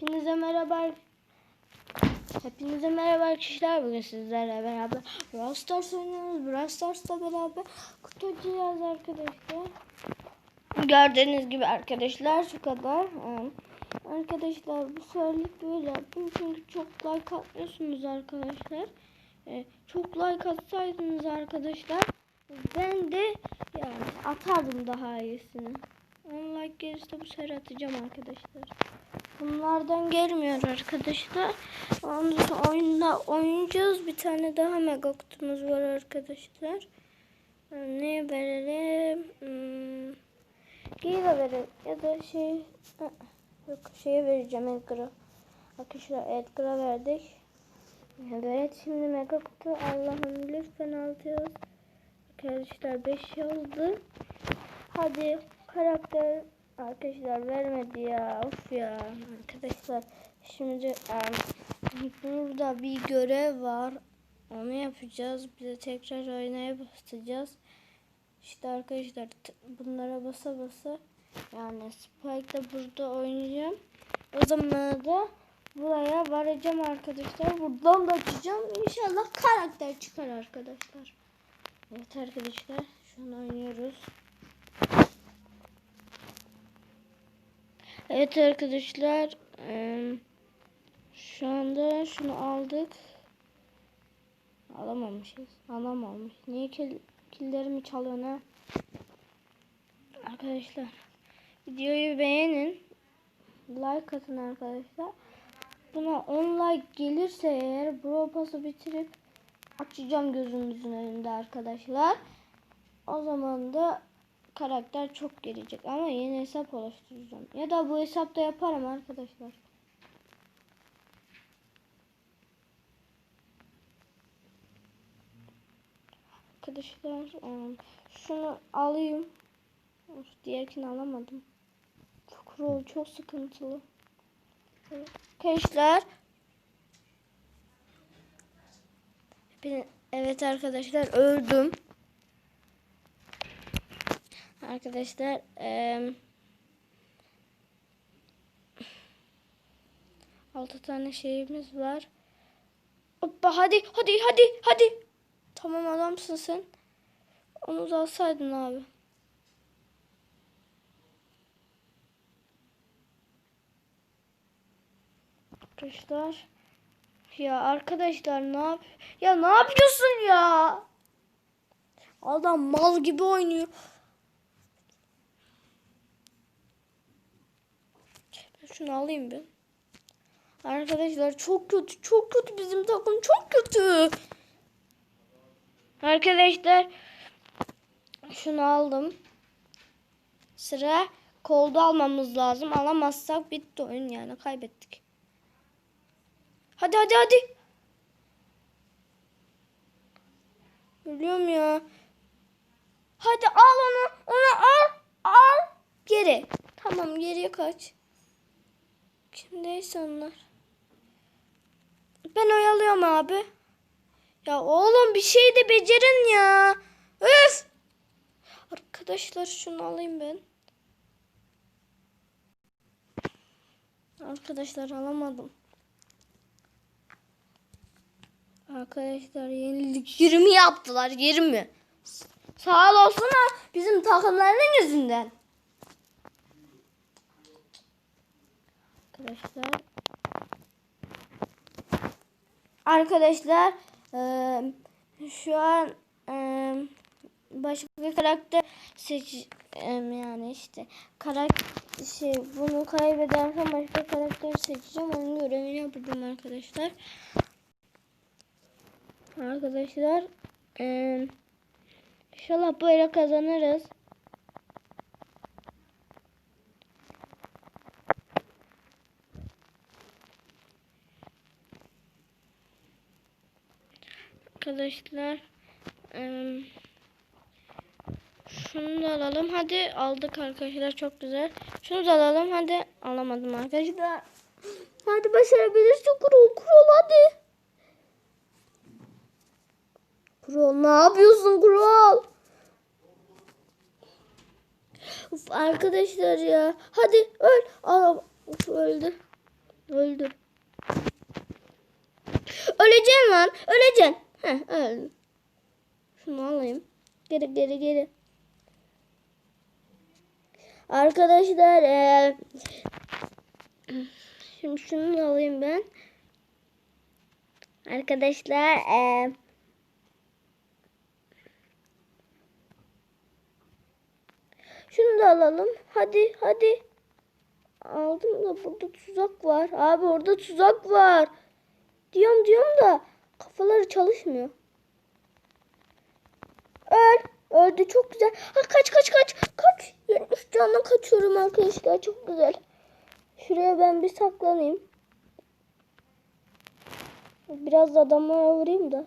Hepinize merhaba. Hepinize merhaba arkadaşlar. Bugün sizlerle beraber Brawl Stars oynuyoruz. Brawl Stars'la beraber kutu açacağız arkadaşlar. Gördüğünüz gibi arkadaşlar şu kadar. Arkadaşlar bu seferlik böyle yaptım. Çünkü çok like atmıyorsunuz arkadaşlar. Ee, çok like atsaydınız arkadaşlar. Ben de yani atardım daha iyisini. 10 like gelirse bu sefer atacağım arkadaşlar. Bunlardan gelmiyor arkadaşlar. Ondan oyunda oynayacağız. Bir tane daha mega kutumuz var arkadaşlar. Ne verelim? Hmm. Giga verelim. Ya da şey... Yok şeye vereceğim Edgar'a. Arkadaşlar Edgar'a verdik. Evet şimdi mega kutu Allah'ım lütfen alacağız. Arkadaşlar 5 oldu. Hadi karakter arkadaşlar vermedi ya. Of ya arkadaşlar. Şimdi em, burada bir görev var. Onu yapacağız. Bize tekrar oynaya basacağız. İşte arkadaşlar bunlara basa basa yani Spike'da burada oynayacağım. O zaman da buraya varacağım arkadaşlar. Buradan da açacağım. İnşallah karakter çıkar arkadaşlar. Evet arkadaşlar. Şu an oynuyoruz. Evet arkadaşlar. Şu anda şunu aldık. Alamamışız. Alamamış. Niye kill, killerimi çalıyorsun ha? Arkadaşlar. Videoyu beğenin. Like atın arkadaşlar. Buna 10 like gelirse eğer Bro Pass'ı bitirip açacağım gözünüzün önünde arkadaşlar. O zaman da karakter çok gelecek ama yeni hesap oluşturacağım. Ya da bu hesapta yaparım arkadaşlar. Arkadaşlar em, şunu alayım. Diğerkini alamadım. Çok rol çok sıkıntılı. Arkadaşlar. Evet arkadaşlar öldüm. Arkadaşlar em, altı tane şeyimiz var. Hoppa hadi hadi hadi hadi. Tamam adamsın sen. Onu da alsaydın abi. Arkadaşlar. Ya arkadaşlar ne yap? Ya ne yapıyorsun ya? Adam mal gibi oynuyor. Ben şunu alayım bir. Arkadaşlar çok kötü, çok kötü bizim takım çok kötü. Arkadaşlar şunu aldım. Sıra kolda almamız lazım. Alamazsak bitti oyun yani kaybettik. Hadi hadi hadi. Biliyorum ya. Hadi al onu. Onu al. Al. Geri. Tamam geriye kaç. Kimdeyse onlar. Ben oyalıyorum abi. Ya oğlum bir şey de becerin ya. Öf. Arkadaşlar şunu alayım ben. Arkadaşlar alamadım. Arkadaşlar yenilik 20 yaptılar 20. Sağ olsun ha bizim takımların yüzünden. Arkadaşlar. Arkadaşlar eee, şu an eee, başka bir karakter seç em, yani işte karakter şey bunu kaybedersem başka karakter seçeceğim onun görevini yapacağım arkadaşlar. Arkadaşlar eee inşallah böyle kazanırız. Arkadaşlar şunu da alalım. Hadi aldık arkadaşlar çok güzel. Şunu da alalım. Hadi alamadım arkadaşlar. Hadi başarabilirsin Kurol. Kurol hadi. Kurol ne yapıyorsun Kurol? Uf, arkadaşlar ya. Hadi öl. Aa, uf, öldü. Öldü. Öleceksin lan. Öleceksin. Heh öldüm. Şunu alayım. Geri geri geri. Arkadaşlar eee şimdi şunu alayım ben. Arkadaşlar eee şunu da alalım. Hadi hadi. Aldım da burada tuzak var. Abi orada tuzak var. Diyorum diyorum da kafaları çalışmıyor. Öl. Öldü çok güzel. Ha, kaç kaç kaç. Kaç. 70 canla kaçıyorum arkadaşlar. Çok güzel. Şuraya ben bir saklanayım. Biraz da adamlara vurayım da.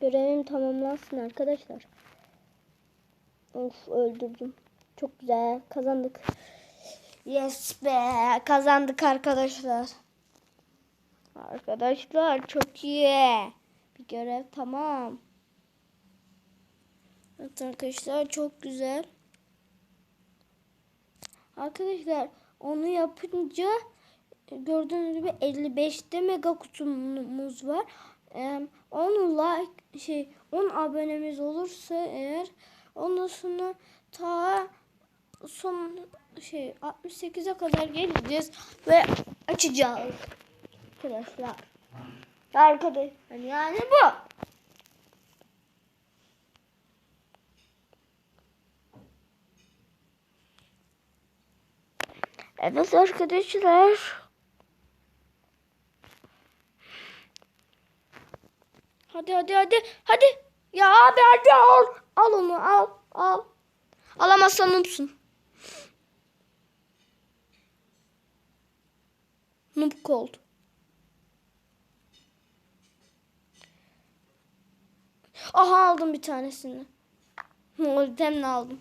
Görevim tamamlansın arkadaşlar. Of öldürdüm. Çok güzel. Kazandık. Yes be. Kazandık arkadaşlar. Arkadaşlar çok iyi. Bir görev tamam. Evet arkadaşlar çok güzel. Arkadaşlar onu yapınca gördüğünüz gibi 55'te mega kutumuz var. Ee, 10 like şey 10 abonemiz olursa eğer ondan sonra ta son şey 68'e kadar geleceğiz ve açacağız. Arkadaşlar. Arkadaşlar yani bu. Evet arkadaşlar. Hadi hadi hadi hadi. Ya abi hadi al. Al onu al al. Alamazsan noobsun. Noob cold. Aha aldım bir tanesini. Temle aldım.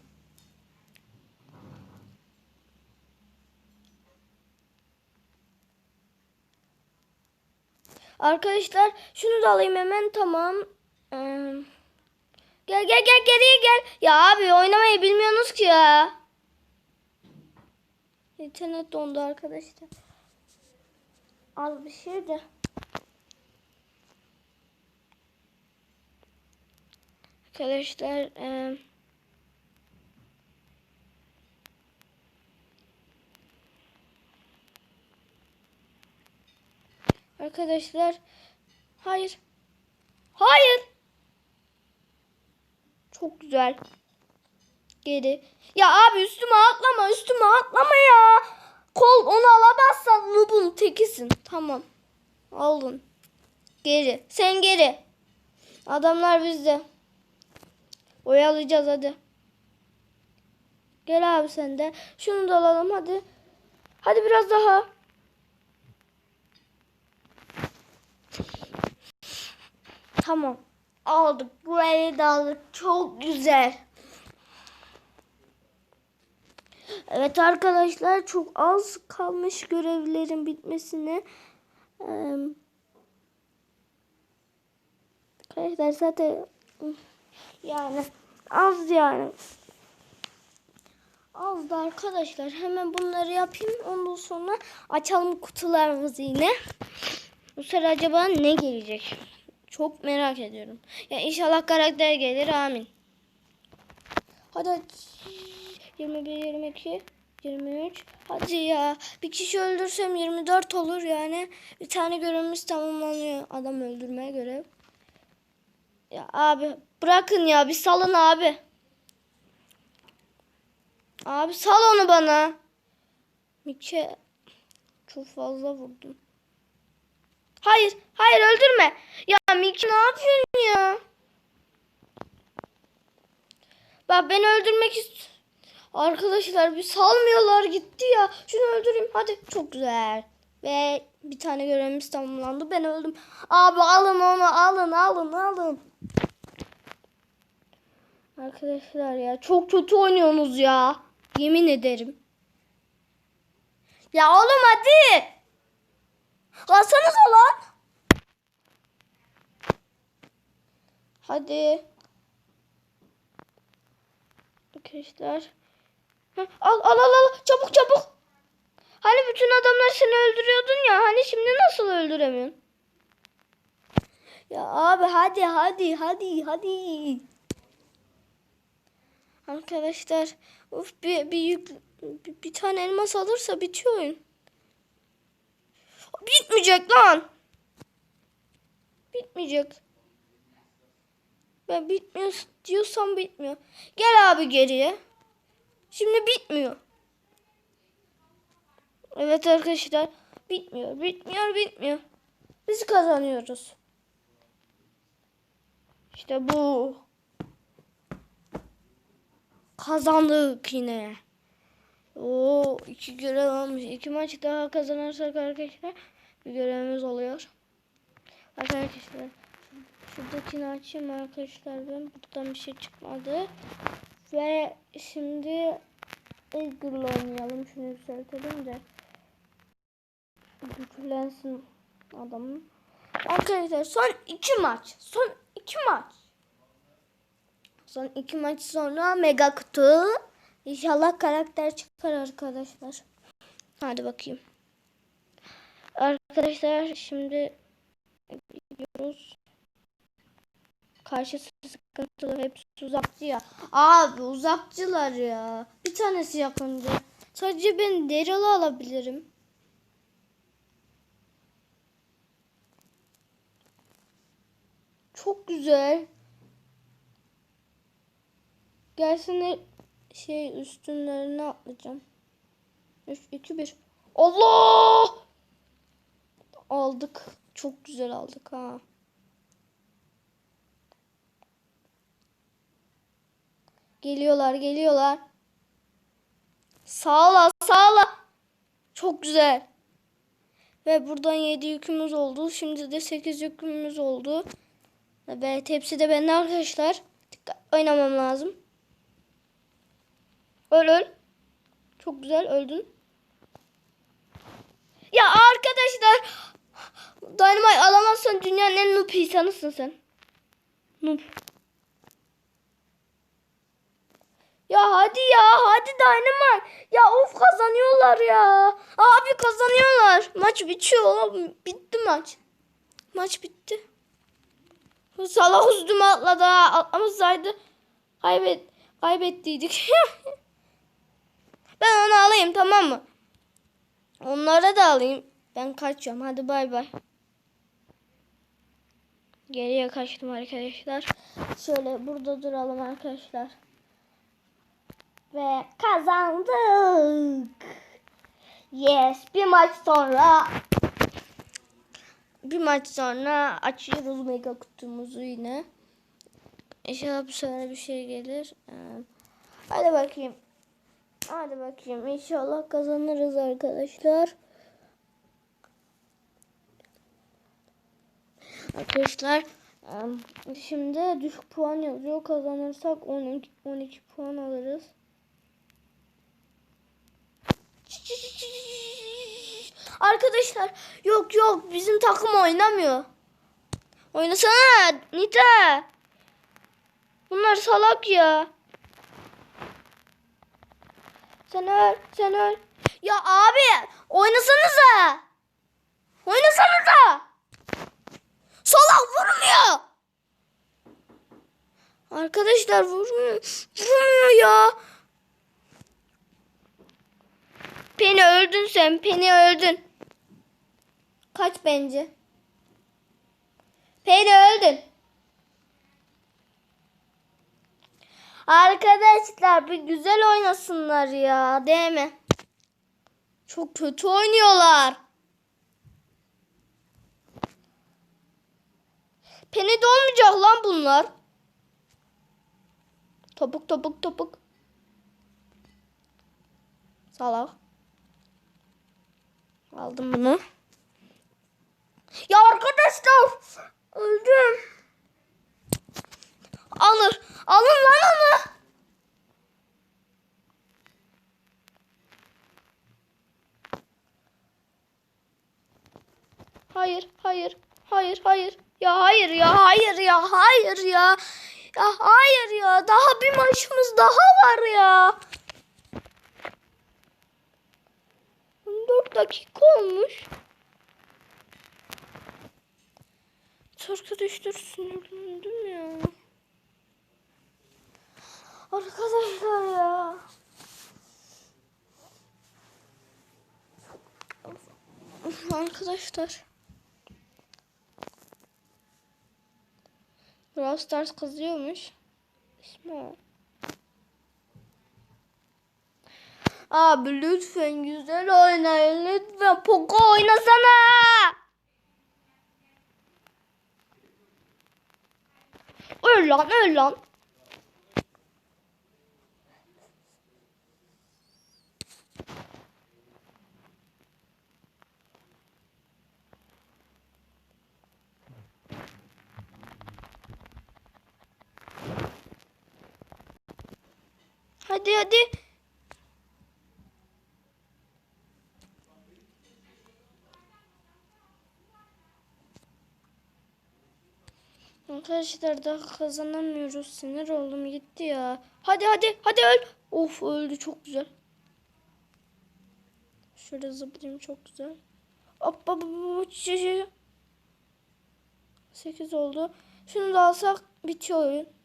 Arkadaşlar şunu da alayım hemen tamam. Ee, gel gel gel geriye gel. Ya abi oynamayı bilmiyorsunuz ki ya. İnternet dondu arkadaşlar. Az bir şey de. Arkadaşlar e, Arkadaşlar hayır. Hayır. Çok güzel. Geri. Ya abi üstüme atlama, üstüme atlama ya. Kol onu alamazsan noob'un tekisin. Tamam. Aldın. Geri. Sen geri. Adamlar bizde. Oyalayacağız hadi. Gel abi sen de. Şunu da alalım hadi. Hadi biraz daha. Tamam. Aldık. Burayı da aldık. Çok güzel. Evet arkadaşlar çok az kalmış görevlerin bitmesine. Ee, zaten yani az yani. Az da arkadaşlar hemen bunları yapayım. Ondan sonra açalım kutularımızı yine. Bu sefer acaba ne gelecek? Çok merak ediyorum. Ya inşallah karakter gelir amin. Hadi aç. 21, 22, 23. Hadi ya. Bir kişi öldürsem 24 olur yani. Bir tane görevimiz tamamlanıyor. Adam öldürmeye görev. Ya abi bırakın ya bir salın abi. Abi sal onu bana. Mike çok fazla vurdum. Hayır, hayır öldürme. Ya Mike ne yapıyorsun ya? Bak beni öldürmek ist Arkadaşlar bir salmıyorlar gitti ya. Şunu öldüreyim hadi. Çok güzel. Ve bir tane görevimiz tamamlandı. Ben öldüm. Abi alın onu alın alın alın. Arkadaşlar ya çok kötü oynuyorsunuz ya. Yemin ederim. Ya oğlum hadi. Alsanıza lan. Hadi. Arkadaşlar. Al al al al çabuk çabuk. Hani bütün adamlar seni öldürüyordun ya. Hani şimdi nasıl öldüremiyorsun? Ya abi hadi hadi hadi hadi. Arkadaşlar of bir, bir, yük, bir, bir tane elmas alırsa bitiyor oyun. Bitmeyecek lan. Bitmeyecek. Ben bitmiyor diyorsam bitmiyor. Gel abi geriye. Şimdi bitmiyor. Evet arkadaşlar. Bitmiyor, bitmiyor, bitmiyor. Biz kazanıyoruz. İşte bu. Kazandık yine. Oo iki görev almış. İki maç daha kazanırsak arkadaşlar bir görevimiz oluyor. Arkadaşlar şuradakini açayım arkadaşlar ben buradan bir şey çıkmadı. Ve şimdi Edgar'la oynayalım. Şunu yükseltelim de güçlensin adamın. Arkadaşlar son iki maç. Son iki maç. Son iki maç sonra mega kutu. İnşallah karakter çıkar arkadaşlar. Hadi bakayım. Arkadaşlar şimdi gidiyoruz. Karşısı sıkıntılı. Hepsi uzakçı ya. Abi uzakçılar ya. Bir tanesi yakınca. Sadece ben Daryl'ı alabilirim. Çok güzel. Gelsin şey üstünlerine atlayacağım. 3 2 1. Allah! Aldık. Çok güzel aldık ha. Geliyorlar, geliyorlar. Sağla, sağla. Çok güzel. Ve buradan 7 yükümüz oldu. Şimdi de 8 yükümüz oldu. Evet, hepsi de bende arkadaşlar. Dikkat oynamam lazım. Öl öl. Çok güzel öldün. Ya arkadaşlar Dynamite alamazsan dünyanın en noob insanısın sen. Noob. Ya hadi ya hadi Dynamite. Ya of kazanıyorlar ya. Abi kazanıyorlar. Maç bitiyor oğlum. Bitti maç. Maç bitti. Salah üstüme atladı. Atlamasaydı kaybet kaybettiydik. ben onu alayım tamam mı? Onlara da alayım. Ben kaçıyorum. Hadi bay bay. Geriye kaçtım arkadaşlar. Şöyle burada duralım arkadaşlar. Ve kazandık. Yes. Bir maç sonra bir maç sonra açıyoruz mega kutumuzu yine. İnşallah bu sefer bir şey gelir. Ee, hadi bakayım. Hadi bakayım. İnşallah kazanırız arkadaşlar. Arkadaşlar şimdi düşük puan yazıyor. Kazanırsak 12, 12 puan alırız. Arkadaşlar yok yok bizim takım oynamıyor. Oynasana Nita. Bunlar salak ya. Sen öl, sen öl. Ya abi oynasanıza. Oynasanıza. Salak vurmuyor. Arkadaşlar vurmuyor. Vurmuyor ya. Penny öldün sen. Penny öldün. Kaç bence. Penny öldün. Arkadaşlar bir güzel oynasınlar ya. Değil mi? Çok kötü oynuyorlar. Penny de olmayacak lan bunlar. Topuk topuk topuk. Salak. Aldım bunu. Ya arkadaşlar. Öldüm. Alır. Alın lan onu. Hayır, hayır, hayır. Ya hayır ya, hayır ya, hayır ya. Ya hayır ya. Daha bir maçımız daha var ya. dakika olmuş. Arkadaşlar sinirlendim ya. Arkadaşlar ya. Arkadaşlar. Brawl Stars kızıyormuş. İsmi o. Abi lütfen güzel oynayın. Lütfen Poco oynasana. Öl lan öl lan. Hadi hadi. Arkadaşlar daha kazanamıyoruz. Sinir oldum gitti ya. Hadi hadi hadi öl. Of öldü çok güzel. Şöyle zıplayayım çok güzel. Hop hop hop. 8 oldu. Şunu da alsak bitiyor oyun.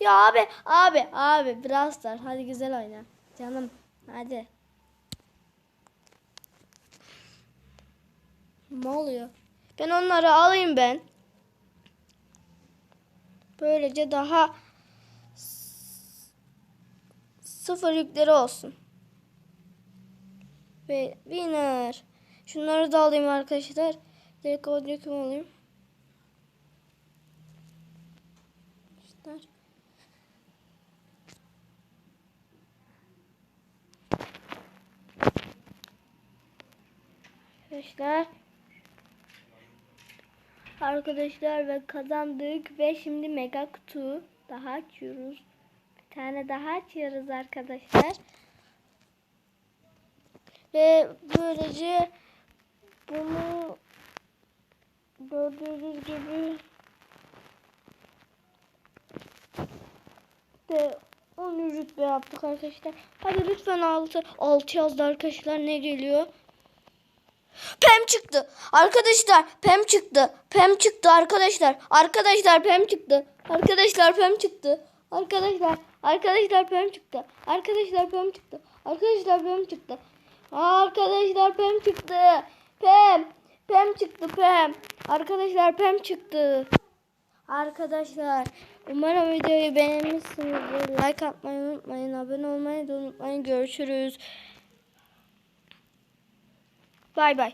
Ya abi abi abi Brawl Stars hadi güzel oyna. Canım hadi. Ne oluyor? Ben onları alayım ben. Böylece daha sıfır yükleri olsun. Ve winner. Şunları da alayım arkadaşlar. Direkt audio kim alayım? İşte. Arkadaşlar. Arkadaşlar ve kazandık ve şimdi mega kutu daha açıyoruz. Bir tane daha açıyoruz arkadaşlar. Ve böylece bunu gördüğünüz gibi de 10 rütbe yaptık arkadaşlar. Hadi lütfen 6 6 yazdı arkadaşlar ne geliyor? Pem çıktı. Arkadaşlar Pem çıktı. Pem çıktı arkadaşlar. Arkadaşlar Pem çıktı. Arkadaşlar Pem çıktı. Arkadaşlar arkadaşlar Pem çıktı. Arkadaşlar Pem çıktı. Arkadaşlar Pem çıktı. Arkadaşlar Pem çıktı. Pem. Pem çıktı Pem. Arkadaşlar Pem çıktı. Arkadaşlar umarım videoyu beğenmişsinizdir. Like atmayı unutmayın. Abone olmayı da unutmayın. Görüşürüz. Bay bay.